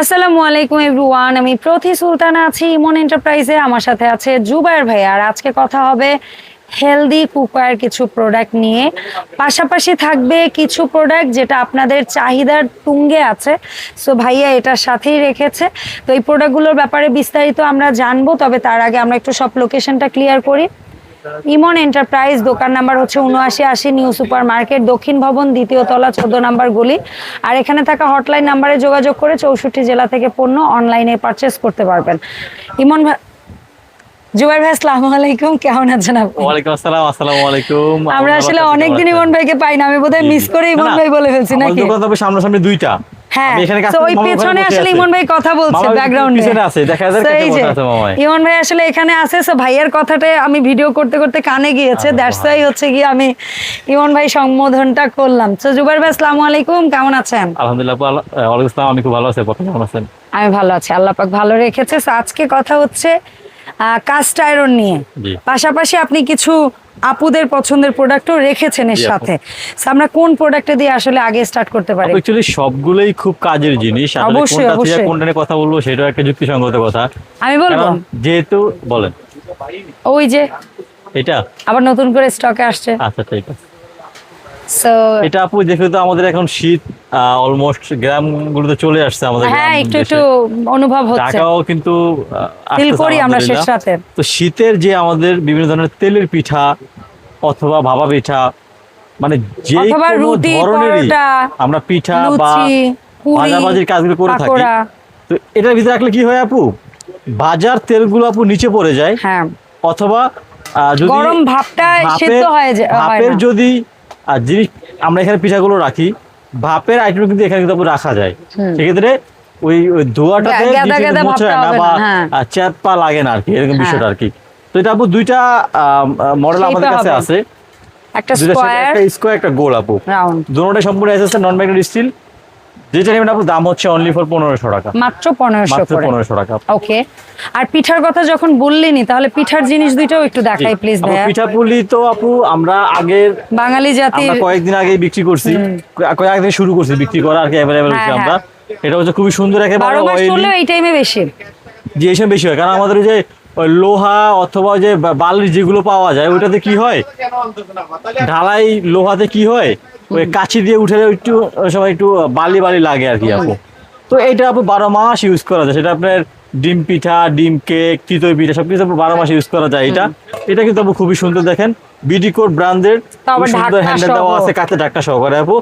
আসসালামু আলাইকুম এভরিওয়ান, আমি প্রতি সুলতানা আছি ইমন এন্টারপ্রাইজে, আমার সাথে আছে জুবায়ের ভাই আর আজকে কথা হবে হেলদি কুকার কিছু প্রোডাক্ট নিয়ে। পাশাপাশি থাকবে কিছু প্রোডাক্ট যেটা আপনাদের চাহিদার তুঙ্গে আছে। সো ভাইয়া এটার সাথেই রেখেছে। তো এই প্রোডাক্টগুলোর ব্যাপারে বিস্তারিত আমরা জানব, তবে তার আগে আমরা একটু সব লোকেশনটা ক্লিয়ার করি। ইমন এন্টারপ্রাইজ দোকান নাম্বার হচ্ছে উনআশি আশি নিউ সুপার মার্কেট দক্ষিণ ভবন দ্বিতীয় তলা চোদ্দ নাম্বার গলি। আর এখানে থাকা হটলাইন নাম্বারে যোগাযোগ করে চৌষট্টি জেলা থেকে পণ্য অনলাইনে পারচেস করতে পারবেন। ইমন ভাই জুবাইর ভাই আসসালামু আলাইকুম। কেমন আছেন আপনি? ওয়ালাইকুম আসসালাম আসসালামু আলাইকুম। আমরা আসলে অনেকদিন ইমন ভাইকে পাই না আমি বোধহয় মিস করে ইমন ভাই বলে ফেলছি নাকি? সামনাসামনি দুইটা। হ্যাঁ আমি এখানে কাজ তো করি, ওই পেছনে আসলে ইমন ভাই কথা বলছে ব্যাকগ্রাউন্ডে পিছনে আছে, দেখা যায় কাছে আছে মামাই। ইমন ভাই আসলে এখানে আছে সো ভাইয়ের কথাটা আমি ভিডিও করতে করতে কানে গিয়েছে দ্যাটস ওয়াই হচ্ছে কি আমি ইমন ভাই সম্বোধনটা করলাম। তো জুবাইর ভাই আসসালামু আলাইকুম কেমন আছেন? আলহামদুলিল্লাহ আপু, আল্লাহ- আহ, ওয়ালাইকুম আসসালাম আমি খুব ভালো আছি আপু, আপনি কেমন আছেন? আমি ভালো আছি আল্লাহ পাক ভালো রেখেছে। আজকে কথা হচ্ছে কাস্ট আয়রন নিয়ে। পাশাপাশি আপনি কিছু আপুদের পছন্দের প্রোডাক্টও রেখেছেন এর সাথে। আমরা কোন প্রোডাক্টে দিয়ে আসলে আগে স্টার্ট করতে পারি? অ্যাকচুয়ালি সবগুলোই খুব কাজের জিনিস। আসলে অবশ্যই, অবশ্যই। কোনটা নিয়ে কথা বলব সেটাও একটা যুক্তিসঙ্গত কথা। আমি বলব? যেহেতু বলেন। ওই যে এটা? আবার নতুন করে স্টকে আসছে। আচ্ছা ঠিক আছে। এটা আপু যেহেতু আমাদের এখন শীত অলমোস্ট গ্রামগুলোতে চলে আসছে আমাদের হ্যাঁ একটু একটু অনুভব হচ্ছে। ঢাকাও কিন্তু ফিল করি আমরা শেষ রাতে তো শীতের যে আমাদের বিভিন্ন ধরনের তেলের পিঠা অথবা ভাবা পিঠা মানে যে কোনো ধরনেরই আমরা পিঠা বা ভাজাভাজির কাজগুলো করে থাকি। তো এটার ভিতরে রাখলে কি হয় আপু? বাজার তেলগুলো আপু নিচে পড়ে যায়। হ্যাঁ। অথবা যদি গরম সিদ্ধ হয়ে যায় ভাপের যদি আহ, জিনিস আমরা এখানে পিঠাগুলো রাখি ভাপের আইটেম কিন্তু এখানে কিন্তু রাখা যায়। সেক্ষেত্রে ওই ওই ধোয়াটাতে মোছায় না বা। চ্যাপা লাগে না আর কি এরকম হ্যাঁ। বিষয়টা আর কি তো এটা আপু দুইটা মডেল আমাদের কাছে আছে। একটা স্কোয়ার একটা স্কোয়ার একটা গোল আপু। দুটোটাই সম্পূর্ণ এসএসএ নন ম্যাগনেটিক স্টিল যেটা নেবেন আপু দাম হচ্ছে অনলি ফর পনেরোশো টাকা। মাত্র পনেরোশো পনেরোশো টাকা। ওকে আর পিঠার কথা যখন বললেনি তাহলে পিঠার জিনিস দুইটাও একটু দেখাই প্লিজ ভাইয়া। পিঠাপুলি তো আপু আমরা আগের বাঙালি আমরা কয়েকদিন বিক্রি করছি। কয়েক দিন শুরু করছি বিক্রি করা আর কি অ্যাভেলেবেল হ্যাঁ, হচ্ছে আমরা। এটা হচ্ছে খুবই সুন্দর একেবারে এই টাইমে বেশি। যে বেশি হয়। কারণ আমাদের যে লোহা অথবা যে বালির যেগুলো পাওয়া যায়, ওইটাতে কি হয়? ঢালাই লোহাতে কি হয়? ওই কাছি দিয়ে উঠে একটু সবাই একটু বালি বালি লাগে আর কি আপু। তো এটা আপু বারো মাস ইউজ করা যায়। সেটা আপনার ডিম পিঠা, ডিম কেক তিতই পিঠা, সবকিছু কিছু বারো মাস ইউজ করা যায় এটা। এটা কিন্তু আপু খুবই সুন্দর দেখেন। বিডি কোড ব্র্যান্ডের সুন্দর হ্যান্ডেল। দেওয়া আছে কাছে ডাকটা সহকারে আপু।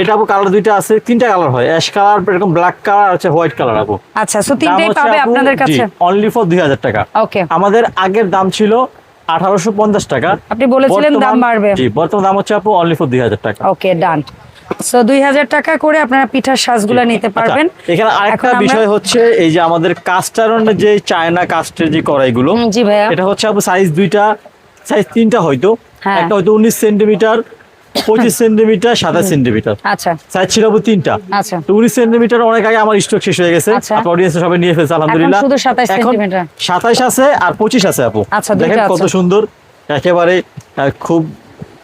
এটা আপু কালার দুইটা আছে তিনটা কালার হয়। অ্যাশ কালার এরকম ব্ল্যাক কালার হচ্ছে হোয়াইট কালার আপু। আচ্ছা সো তিনটেই পাবে আপনাদের কাছে? অনলি ফর দুই হাজার টাকা। ওকে আমাদের আগের দাম ছিল আঠারোশো পঞ্চাশ টাকা। আপনি বলেছিলেন দাম বাড়বে। জি বর্তমান দাম হচ্ছে আপু অনলি ফর দুই হাজার টাকা। ওকে ডান সো দুই হাজার টাকা করে আপনারা পিঠার সাজগুলো নিতে পারবেন। আচ্ছা, এখানে আরেকটা বিষয় হচ্ছে এই যে আমাদের কাস্টারনের যে চায়না কাস্টের যে কড়াইগুলো জি ভাইয়া। এটা হচ্ছে সাইজ দুইটা সাইজ তিনটা হয়তো। হ্যাঁ। একটা হয়তো উনিশ সেন্টিমিটার পঁচিশ সেন্টিমিটার সাতাশ সেন্টিমিটার। আচ্ছা। সাইজ ছিল তিনটা। আচ্ছা। তো উনিশ সেন্টিমিটার অনেক আগে আমার স্টক শেষ হয়ে গেছে। আচ্ছা। অডিয়েন্সে সবাই নিয়ে ফেলছে আলহামদুলিল্লাহ। শুধু 27 সেন্টিমিটার। সাতাইশ আছে আর পঁচিশ আছে আপু। আচ্ছা, দেখেন কত সুন্দর। একেবারে খুব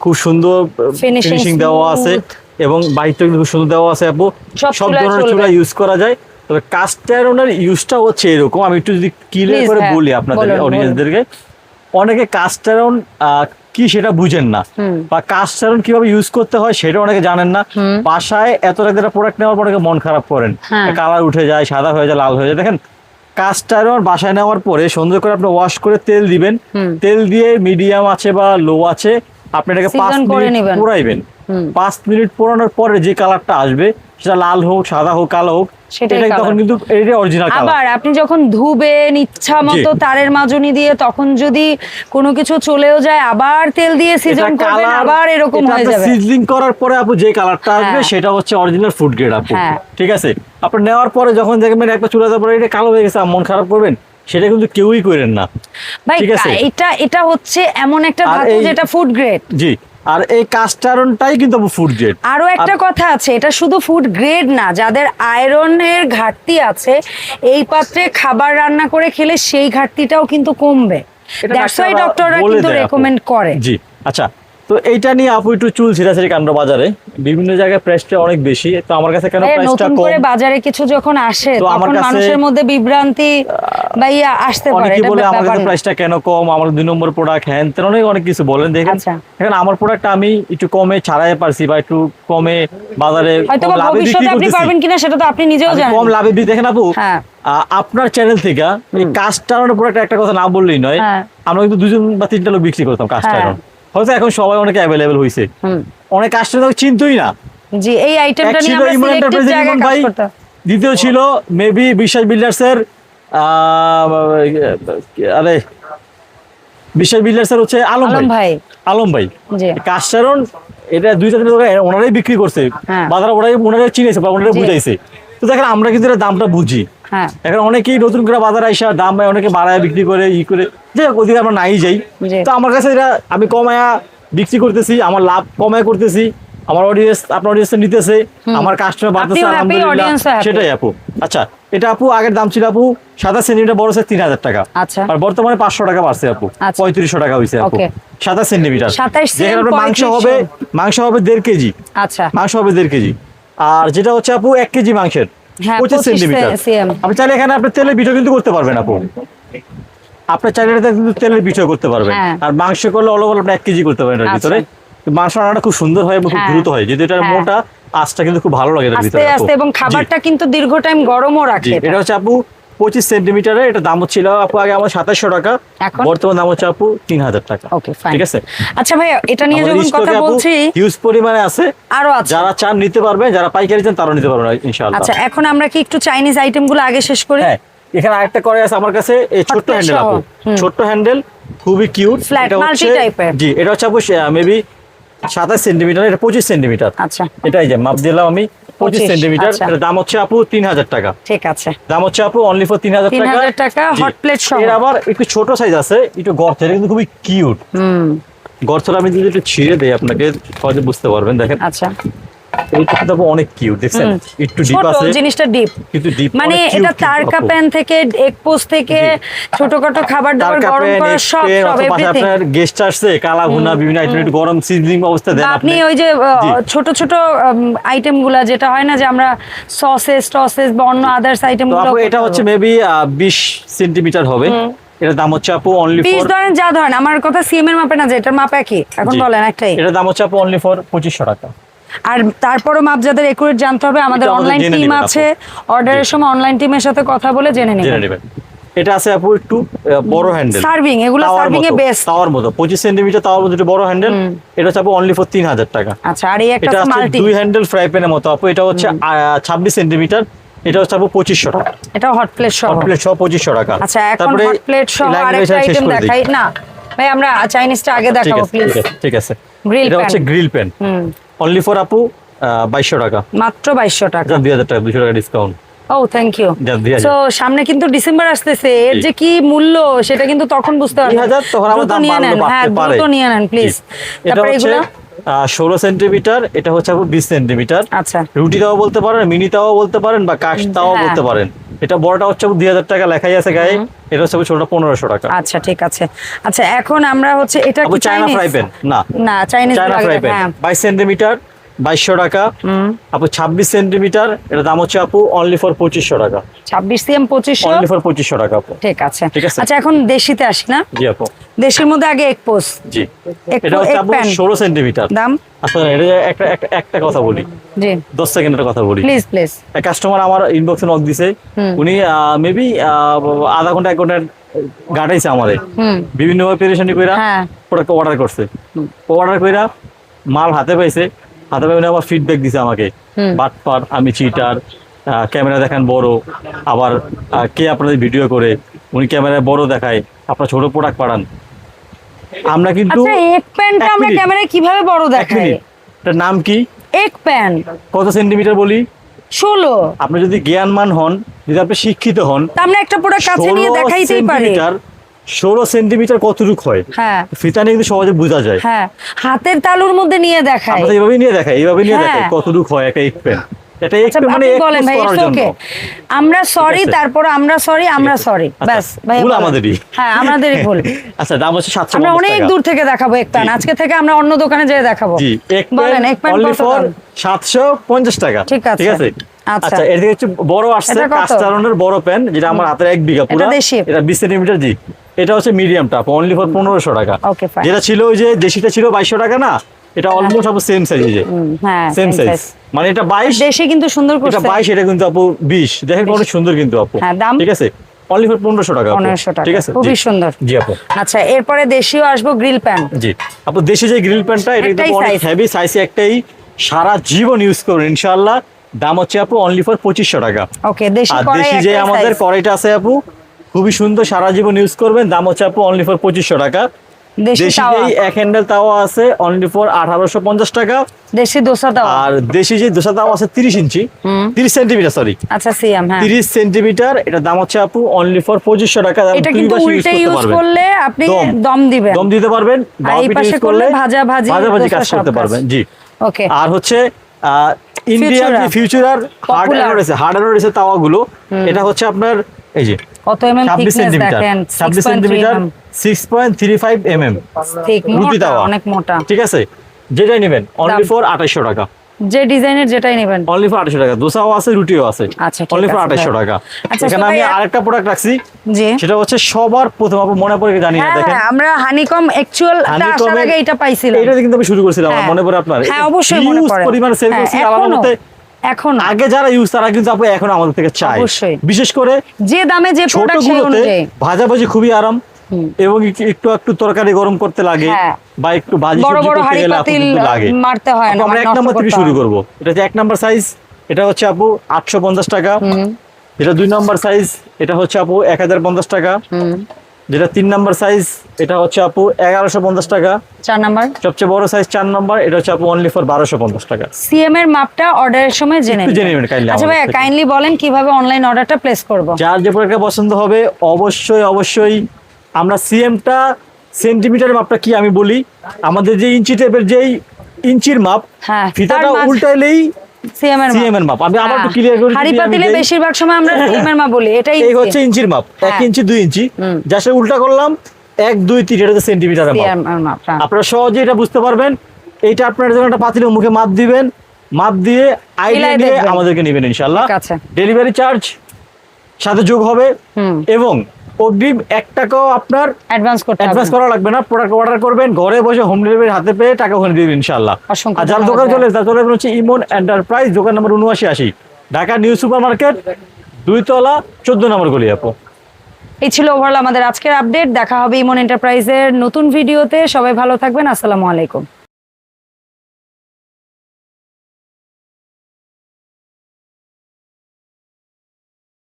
খুব সুন্দর ফিনিশিং দেওয়া আছে। এবং বাহিরটা কিন্তু খুব সুন্দর দেওয়া আছে আপু। সব ধরনের চুলা ইউজ করা যায়। তবে কাস্ট আয়রনের ইউজটা হচ্ছে এরকম। আমি একটু যদি ক্লিয়ার করে হ্যাঁ, বলি আপনাদের। অডিয়েন্সদেরকে অনেকে কাস্ট আয়রন কি সেটা বুঝেন না। বা কাস্ট আয়রন কীভাবে ইউজ করতে হয় সেটা অনেকে জানেন না। বাসায় এত টাকা প্রোডাক্ট নেওয়ার পর অনেকে মন খারাপ করেন। হ্যাঁ। কালার উঠে যায় সাদা হয়ে যায় লাল হয়ে যায়। দেখেন কাস্ট আয়রন বাসায় নেওয়ার পরে সুন্দর করে আপনি ওয়াশ করে তেল দিবেন। তেল দিয়ে মিডিয়াম আছে বা লো আছে আপনি এটাকে পাঁচ মিনিট নিবেন। পাঁচ মিনিট পোড়ানোর পরে যে কালারটা আসবে সেটা লাল হোক সাদা হোক কালো হোক সেটাই তখন কিন্তু এটা অরিজিনাল কালার আবার আপনি যখন ধুবেন ইচ্ছা মতো। তারের মাজনি দিয়ে তখন যদি কোনো কিছু চলেও যায় আবার তেল দিয়ে সিজন করবেন আবার এরকম হয়ে যাবে। সিজলিং করার পরে আপু যে কালারটা আসবে হ্যাঁ। সেটা হচ্ছে অরিজিনাল ফুড গ্রেড আপু। ঠিক আছে? আপনি নেওয়ার পরে যখন দেখবেন একটা চুলা দেওয়ার এটা কালো হয়ে গেছে মন খারাপ করবেন সেটা কিন্তু কেউই করেন না। ভাই এটা এটা হচ্ছে এমন একটা ধাতু যেটা ফুড গ্রেড জি। আর এই কাস্টারনটাই কিন্তু ফুড গ্রেড আরও একটা কথা আছে এটা শুধু ফুড গ্রেড না যাদের আয়রনের ঘাটতি আছে এই পাত্রে খাবার রান্না করে খেলে সেই ঘাটতিটাও কিন্তু কমবে। দ্যাটস ওয়াই ডক্টররা কিন্তু রেকমেন্ড করে। জি আচ্ছা তো এইটা নিয়ে আপু একটু চুল ছিঁড়াছিড়ি কাণ্ড বাজারে বিভিন্ন জায়গায় প্রাইসটা অনেক বেশি তো আমার কাছে কেন প্রাইসটা কম করে বাজারে কিছু যখন আসে তো আমার তখন মানুষের মধ্যে বিভ্রান্তি বা ইয়া আসতে পারে অনেকেই এটা বলে আমার কাছে। প্রাইসটা কেন কম আমার দুই নম্বর প্রোডাক্ট হ্যান তেন অনেক অনেক কিছু বলেন দেখেন আচ্ছা। এখন আমার প্রোডাক্ট আমি একটু কমে ছাড়াই পারছি বা একটু কমে বাজারে কম লাভে বিক্রি করতেছি। পারবেন কিনা সেটা তো আপনি নিজেও জানেন কম লাভে বিক্রি দেখেন আপু হ্যাঁ। আপনার চ্যানেল থেকে এই প্রোডাক্ট একটা কথা না বললেই নয় হ্যাঁ। আমরা কিন্তু দুজন বা তিনটা লোক বিক্রি করতাম কাস্টার হ্যাঁ। হয়তো এখন সবাই অনেক অ্যাভেলেবেল হয়েছে অনেক কাস্টমার চিনতই না। জি এই আইটেমটা নিয়ে আমরা জায়গায় ইমন কাজ করতাম দ্বিতীয় ছিল মেবি বিশ্বাস বিল্ডার্স এর আরে বিশ্বাস বিল্ডার্স এর হচ্ছে আলম ভাই। আলম ভাই। জি। কাস্টারন এটা দুইটা তিনটা দোকান ওনারাই বিক্রি করছে। হ্যাঁ। বাজার ওনারাই ওনারাই চিনেছে বা ওনারাই। বুঝাইছে। তো দেখেন আমরা কিন্তু এটা দামটা বুঝি। হ্যাঁ। এখন অনেকেই নতুন করে বাজারে আইসা দাম অনেকে বাড়ায় বিক্রি করে ই করে। যে ওদিকে আমরা নাই যাই। তো আমার কাছে এটা আমি কমায়া বিক্রি করতেছি আমার লাভ কমায় করতেছি আমার অডিয়েন্স আপনার অডিয়েন্স নিতেছে আমার কাস্টমার বাড়তেছে আলহামদুলিল্লাহ। সেটাই আপু। আচ্ছা এটা আপু আগের দাম ছিল আপু সাদা সেন্টিমিটার বড় আছে তিন হাজার টাকা। আচ্ছা। আর বর্তমানে পাঁচশো টাকা বাড়ছে আপু আচ্ছা। পঁয়ত্রিশশো টাকা হয়েছে আপু. সাদা সেন্টিমিটার। 27 যেখানে মাংস হবে মাংস হবে দেড় কেজি। আচ্ছা। মাংস হবে দেড় কেজি। আর যেটা হচ্ছে আপু এক কেজি মাংসের। হ্যাঁ, পঁচিশ সেন্টিমিটার। আপনি চাইলে এখানে আপনি তেলের পিঠো কিন্তু করতে পারবেন আপু। আপনার চাইলে কিন্তু তেলের পিঠো করতে পারবেন। হ্যাঁ। আর মাংস করলে অল ওভার আপনি এক কেজি করতে পারেন এর আচ্ছা। ভিতরে। মাংস রান্নাটা খুব সুন্দর হয় এবং খুব হ্যাঁ। দ্রুত হয়। যেহেতু এটা হ্যাঁ। মোটা আঁচটা কিন্তু খুব ভালো লাগে আস্তে। আস্তে এবং খাবারটা কিন্তু দীর্ঘ টাইম গরমও রাখে এটা। হচ্ছে আপু পঁচিশ সেন্টিমিটারের এটা দাম হচ্ছিল আপু আগে আমার সাতাশশো টাকা বর্তমান দাম হচ্ছে আপু তিন হাজার টাকা। ওকে ঠিক আছে? আচ্ছা ভাই এটা নিয়ে যখন কথা বলছি হিউজ পরিমাণে আছে। আরও আছে। যারা চান নিতে পারবেন যারা পাইকারি চান তারাও নিতে পারবেন ইনশাআল্লাহ। আচ্ছা এখন আমরা কি একটু চাইনিজ আইটেমগুলো আগে শেষ করি? হ্যাঁ। এখানে আরেকটা করে আছে আমার কাছে এই ছোট্ট হ্যান্ডেল আপু। ছোট্ট হ্যান্ডেল খুবই কিউট multi type জি এটা হচ্ছে আপু মেবি সাতাশ সেন্টিমিটার এটা পঁচিশ সেন্টিমিটার আচ্ছা। এটাই যে মাপ দিলাম আমি পঁচিশ 25, সেন্টিমিটার আচ্ছা। এটার দাম হচ্ছে আপু তিন হাজার টাকা। ঠিক আছে। দাম হচ্ছে আপু অনলি ফর তিন হাজার 3000 টাকা। hot সহ। এর আবার একটু ছোট সাইজ আছে একটু গর্ত এটা কিন্তু খুবই কিউট হুম। গর্তটা আমি যদি একটু ছিঁড়ে দেই আপনাকে সহজে বুঝতে পারবেন দেখেন। আচ্ছা। এইটা কিন্তু অনেক কিউট দেখছেন? একটু ডিপ আছে জিনিসটা ডিপ কিন্তু ডিপ মানে এটা তারকা প্যান থেকে থেকে ছোটখাটো খাবার দাবার গরম করা সব সব এভরিথিং আপনার গেস্ট আসছে কালা ভুনা বিভিন্ন আইটেম একটু গরম অবস্থা দেন আপনি। ওই যে ছোট ছোট আইটেমগুলা যেটা হয় না যে আমরা সসেস টসেস বা অন্য আদার্স আইটেম তো গুলো আপু এটা হচ্ছে মেবি বিশ সেন্টিমিটার হবে। এটার দাম হচ্ছে আপু অনলি ফর ধরেন যা ধরেন আমার কথা সিএম এর মাপে না যে এটার মাপ একই। এখন বলেন একটাই। এটার দাম হচ্ছে আপু অনলি ফর পঁচিশশো টাকা। আর তারপরও মাপ যাদের একুরেট জানতে হবে আমাদের অনলাইন টিম আছে। অর্ডারের সময় অনলাইন টিমের সাথে কথা বলে জেনে নেবেন। এটা আছে আপু একটু বড় হ্যান্ডেল Serving, এগুলো serving এ best। তাওয়ার মতো। পঁচিশ সেন্টিমিটার তাওয়ার মতো একটু বড় হ্যান্ডেল এটা হচ্ছে আপু অনলি ফর তিন হাজার টাকা। আচ্ছা আর এই একটা মাল্টি দুই হ্যান্ডেল ফ্রাই প্যানের মতো আপু। এটা হচ্ছে ছাব্বিশ সেন্টিমিটার এটা হচ্ছে আপু পঁচিশশো টাকা। এটা হট প্লেট সহ। হট প্লেট সহ পঁচিশশো টাকা। আচ্ছা এখন হট প্লেট সহ আরেকটা আইটেম দেখাই। না ভাই আমরা চাইনিজটা আগে দেখাবো প্লিজ ঠিক আছে, আছে। Grill এটা হচ্ছে গ্রিল প্যান হুম। অনলি ফর আপু বাইশশো টাকা। মাত্র বাইশশো টাকা। দুই হাজার টাকা দুশো টাকা ডিসকাউন্ট ও থ্যাংক ইউ তো সামনে কিন্তু ডিসেম্বর আসতেছে এর যে কি মূল্য সেটা কিন্তু তখন বুঝতে পারবেন দ্রুত দাম নিয়ে নেন হ্যাঁ দ্রুত নিয়ে নেন প্লিজ তারপরে এগুলো? ষোলো সেন্টিমিটার এটা হচ্ছে আপু বিশ সেন্টিমিটার। আচ্ছা। রুটি তাও বলতে পারেন মিনি তাও বলতে পারেন বা কাশ তাও হ্যাঁ। বলতে পারেন। এটা বড়টা হচ্ছে দুই হাজার টাকা লেখাই আছে গায়ে। এটা হচ্ছে ছোটটা পনেরোশো টাকা। আচ্ছা ঠিক আছে। আচ্ছা এখন আমরা হচ্ছে এটা চায়না ফ্রাই প্যান? না। না চাইনিজ চায়না ফ্রাই প্যান। হ্যাঁ। বাইশ সেন্টিমিটার বাইশশো টাকা। আপু ছাব্বিশ সেন্টিমিটার এটা দাম হচ্ছে আপু অনলি ফর পঁচিশশো টাকা। ছাব্বিশ সিএম পঁচিশশো? অনলি ফর পঁচিশশো টাকা আপু। ঠিক আছে। ঠিক আছে। আচ্ছা এখন দেশিতে আসি না? জি আপু। দেশের মধ্যে আগে এক পোস। জি। এটা হচ্ছে আপু ষোলো সেন্টিমিটার। দাম? আচ্ছা এটা একটা একটা একটা কথা বলি। জি। দশ সেকেন্ডের কথা বলি। প্লিজ প্লিজ কাস্টমার আমার ইনবক্সে নক দিছে। হুম। উনি মেবি আধা ঘণ্টা এক ঘণ্টা গাড়াইছে আমারে হুম। বিভিন্ন ভাবে পেরেশানি কইরা হ্যাঁ। প্রোডাক্ট অর্ডার করছে। অর্ডার কইরা মাল হাতে পাইছে। পাই উনি আবার ফিডব্যাক দিছে আমাকে। বাটপার আমি চিটার ক্যামেরা দেখান বড় আবার কে আপনাদের ভিডিও করে উনি ক্যামেরায় বড় দেখায় আপনার ছোট প্রোডাক্ট পাঠান আমরা কিন্তু আচ্ছা এক প্যানটা আমরা ক্যামেরায় কীভাবে বড় দেখাই এটার নাম কি? এক প্যান কত সেন্টিমিটার বলি? ষোলো। আপনি যদি জ্ঞানমান হন যদি আপনি শিক্ষিত হন আমরা একটা প্রোডাক্ট কাছে নিয়ে দেখাইতেই পারি। ষোলো সেন্টিমিটার কতটুক হয়? হ্যাঁ। ফিতা নিয়ে কিন্তু সহজে বোঝা যায়। হ্যাঁ হাতের তালুর মধ্যে নিয়ে দেখাই আমরা এইভাবে নিয়ে দেখাই এইভাবে নিয়ে হ্যাঁ। দেখাই কতটুক হয় একটা এক পেন এটা আচ্ছা মানে আমরা সরি তারপর আমরা সরি আমরা সরি আচ্ছা, ব্যাস ভাই আমাদেরই। হ্যাঁ আমাদেরই ভুল। আচ্ছা দাম হচ্ছে সাতশো আমরা অনেক দূর থেকে দেখাবো একটান আজকে থেকে আমরা অন্য দোকানে যেয়ে দেখাবো। জি এক প্যান্ট টাকা। ঠিক আছে। ঠিক আছে? আচ্ছা। আচ্ছা এর হচ্ছে বড় আসছে কাস্টারনের বড় প্যান যেটা আমার হাতের এক বিঘা পুরো। এটা দেশি? এটা বিশ সেন্টিমিটার জি। এটা হচ্ছে মিডিয়াম টাপ অনলি ফর পনেরোশো টাকা। যেটা ছিল ওই যে দেশিটা ছিল বাইশশো টাকা না এটা অলমোস্ট আপু সেম সাইজ হ্যাঁ সেম সাইজ মানে এটা বাইশ দেশে কিন্তু সুন্দর এটা করছে। বাইশ এটা কিন্তু আপু বিশ। দেখেন অনেক সুন্দর কিন্তু আপু। হ্যাঁ, ঠিক আছে? অনলি ফর পনেরোশো টাকা 1500 টাকা। ঠিক আছে? খুবই সুন্দর। জি আপু। আচ্ছা এরপরে দেশীয় আসব গ্রিল প্যান জি। আপু দেশে যে গ্রিল প্যান্টটা এটা কিন্তু অনেক হেভি সাইজ একটাই সারা জীবন ইউজ করুন ইনশাআল্লাহ। দাম হচ্ছে আপু অনলি ফর পঁচিশশো টাকা। ওকে আর দেশি যে আমাদের। কড়াইটা আছে আপু খুবই সুন্দর সারা জীবন ইউজ করবেন দাম হচ্ছে আপু অনলি ফর পঁচিশশো টাকা। এক হ্যান্ডেল তাওয়া আছে অনলি ফর আঠারোশো পঞ্চাশ টাকা। দেশি দোসা তাওয়া। আর দেশি যে দোসা তাওয়া আছে তিরিশ ইঞ্চি তিরিশ সেন্টিমিটার সরি আচ্ছা সিএম হ্যাঁ। তিরিশ সেন্টিমিটার এটা দাম হচ্ছে আপু অনলি ফর পঁচিশশো টাকা। এটা কিন্তু উল্টে ইউজ করলে আপনি দম। দম দিবেন। দম দিতে পারবেন। পিঠে করলে কাজ করতে পারবেন জি। ওকে আর হচ্ছে ইন্ডিয়ান যে Futura। Future hard Popular। রয়েছে হার্ড রয়েছে তাওয়াগুলো এটা হচ্ছে আপনার এই যে কত এমএম থিকনেস দেখেন ছাব্বিশ centimetre six point three five M M ঠিক রুটি মোটা অনেক মোটা। ঠিক আছে? যেটাই নেবেন অনলি ফোর ফর আঠাইশশো টাকা। যে ডিজাইনের যেটাই নেবেন। অনলি ফর আঠাইশশো টাকা। দোসাও আছে রুটিও আছে। আচ্ছা, অনলি ফর আছে, আঠাইশশো ভাই। টাকা। আচ্ছা, এখানে আমি আরেকটা প্রোডাক্ট রাখছি। জি। সেটা হচ্ছে সবার প্রথম আপু মনে পড়ে জানি না হ্যাঁ দেখেন। আমরা হানিকম অ্যাকচুয়াল আসার আগে এটা পাইছিলাম। এটা কিন্তু আমি শুরু করেছিলাম আমার হ্যাঁ। মনে পড়ে আপনার। হ্যাঁ অবশ্যই মনে পড়ে। পরিমাণে সেল হ্যাঁ, করছি আমার মতে এখন। আগে যারা ইউজ তারা কিন্তু আপু এখন আমাদের থেকে চায়। অবশ্যই। বিশেষ করে যে দামে যে প্রোডাক্ট সেই অনুযায়ী। ভাজাভাজি খুবই আরাম। এবং একটু- একটু তরকারি গরম করতে লাগে হ্যাঁ। বা একটু ভাজি সবজি করতে লাগে। মারতে হয় না আমরা মানে এক নম্বর থেকে শুরু। করব। এটা হচ্ছে এক নম্বর সাইজ এটা হচ্ছে আপু আটশো পঞ্চাশ টাকা। যেটা দুই নম্বর সাইজ এটা হচ্ছে আপু এক হাজার পঞ্চাশ টাকা। যেটা তিন নম্বর সাইজ এটা হচ্ছে আপু এগারোশো পঞ্চাশ টাকা। চার নাম্বার। সবচেয়ে বড় সাইজ চার নম্বর এটা হচ্ছে আপু অনলি ফর বারোশো পঞ্চাশ টাকা। সিএম এর মাপটা অর্ডারের সময় জেনে জেনে নেবেন। kindly আচ্ছা থেকে। কাইন্ডলি বলেন কীভাবে অনলাইন অর্ডারটা প্লেস করব। যার যে প্রোডাক্টটা পছন্দ হবে অবশ্যই অবশ্যই আমরা সিএমটা সেন্টিমিটার মাপটা কি আমি বলি? আমাদের যে ইঞ্চি টেপের যেই ইঞ্চির মাপ হ্যাঁ, ফিতাটা উল্টাইলেই সিএম এর মাপ। আমি আবার একটু ক্লিয়ার করি হাড়ি পাতিলে বেশিরভাগ সময় আমরা সিএম এর মাপ বলি এটাই এই হচ্ছে ইঞ্চির মাপ এক হ্যাঁ। ইঞ্চি দুই ইঞ্চি। উল্টা করলাম এক দুই তিন এটা হচ্ছে মাপ। মাপ হ্যাঁ। আপনারা সহজে এটা বুঝতে পারবেন। এইটা আপনার যখন একটা পাতিলের মুখে মাপ দিবেন মাপ দিয়ে আইডিয়া মিলাই আমাদেরকে নেবেন ইনশাল্লাহ ডেলিভারি চার্জ সাথে যোগ হবে। এবং অগ্রিম এক টাকাও আপনার অ্যাডভান্স করতে অ্যাডভান্স করা লাগবে না। প্রোডাক্ট অর্ডার করবেন ঘরে বসে হোম ডেলিভারি হাতে পেয়ে টাকা ওখানে দিবেন ইনশাল্লাহ আর যার দোকান চলে তার চলে হচ্ছে ইমন এন্টারপ্রাইজ দোকান নম্বর উনআশি আশি। ঢাকা নিউ সুপার মার্কেট দুইতলা চোদ্দ নম্বর গলি আপু। এই ছিল ওভারঅল আমাদের আজকের আপডেট দেখা হবে ইমন এন্টারপ্রাইজের নতুন ভিডিওতে সবাই ভালো থাকবেন। আসসালামু আলাইকুম।